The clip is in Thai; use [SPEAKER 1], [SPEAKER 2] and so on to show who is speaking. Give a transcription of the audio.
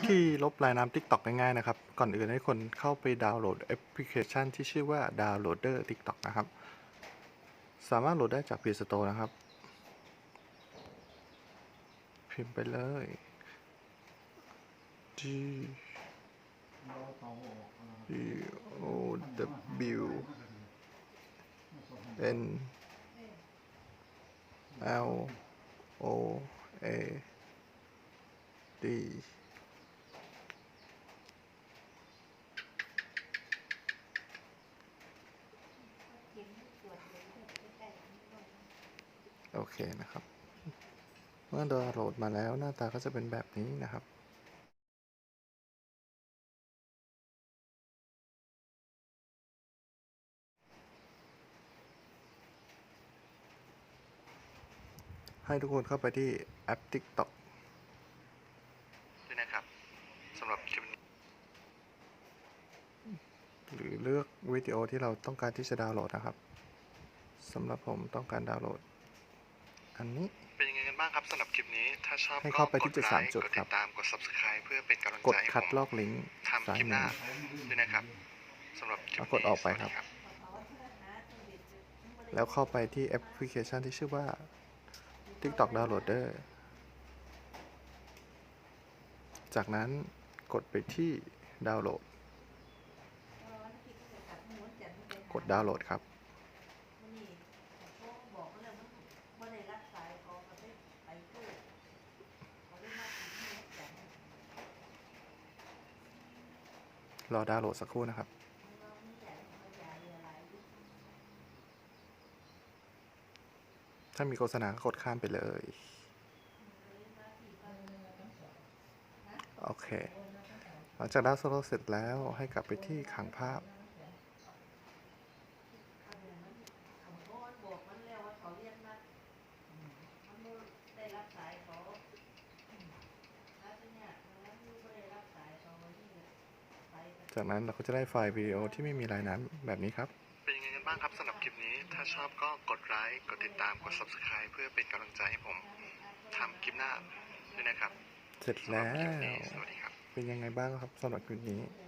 [SPEAKER 1] วิธีลบลายน้ำ TikTok ง่ายๆนะครับ ก่อนอื่นให้คนเข้าไปดาวน์โหลดแอปพลิเคชันที่ชื่อว่า Downloader TikTok นะครับ สามารถโหลดได้จาก Play Store นะครับ พิมพ์ไปเลย G G O W N L O A D โอเคนะครับ เมื่อดาวน์โหลดมาแล้วหน้าตาก็จะเป็นแบบนี้นะครับให้ทุกคนเข้าไปที่แอป TikTok ด้วยนะครับสำหรับคลิปนี้หรือเลือกวิดีโอที่เราต้องการที่จะดาวน์โหลดนะครับสำหรับผมต้องการดาวน์โหลด อันนี้
[SPEAKER 2] เป็นยังไงกันบ้างครับสำหรับคลิปนี้ ถ้าชอบ
[SPEAKER 1] ให้
[SPEAKER 2] ก็
[SPEAKER 1] เข้าไปที่
[SPEAKER 2] ก
[SPEAKER 1] จุด
[SPEAKER 2] ไล
[SPEAKER 1] สาม
[SPEAKER 2] ค์
[SPEAKER 1] จุด
[SPEAKER 2] กด
[SPEAKER 1] ค
[SPEAKER 2] ติ
[SPEAKER 1] รับ
[SPEAKER 2] ดตามกด subscribe เพื่อเป็นกำลัง
[SPEAKER 1] กด
[SPEAKER 2] ใจให้
[SPEAKER 1] คัด
[SPEAKER 2] ผม
[SPEAKER 1] ลอกลิงก์
[SPEAKER 2] ทำ
[SPEAKER 1] ซ้า
[SPEAKER 2] ค
[SPEAKER 1] ย
[SPEAKER 2] ลิปห
[SPEAKER 1] มื
[SPEAKER 2] น้า
[SPEAKER 1] อ
[SPEAKER 2] ด้วยนะครับสำหรับคลิป
[SPEAKER 1] แล้วกดออกไปครับ
[SPEAKER 2] สวัสดี
[SPEAKER 1] แล้วเข้าไปที่แอปพลิเคชันที่ชื่อว่า TikTok Downloader จากนั้นกดไปที่ดาวน์โหลด กดดาวน์โหลดครับ รอดาวน์โหลดสักครู่นะครับ ถ้ามีโฆษณาก็กดข้ามไปเลย โอเค หลังจากดาวน์โหลดเสร็จแล้วให้กลับไปที่ขังภาพ จากนั้นเราก็จะได้ไฟล์วิดีโอที่ไม่มีลายน้ำแบบนี้ครับ
[SPEAKER 2] เป็นยังไงกันบ้างครับสำหรับคลิปนี้ ถ้าชอบก็กดไลค์ กดติดตาม กด subscribe เพื่อเป็นกำลังใจให้ผมทำคลิปหน้าด้วยนะครับ
[SPEAKER 1] เสร็จ
[SPEAKER 2] สำหรับ
[SPEAKER 1] แล้
[SPEAKER 2] คลิปนี้
[SPEAKER 1] ว
[SPEAKER 2] สวัสดีครับ
[SPEAKER 1] เป็นยังไงบ้างครับสำหรับคลิปนี้
[SPEAKER 3] เ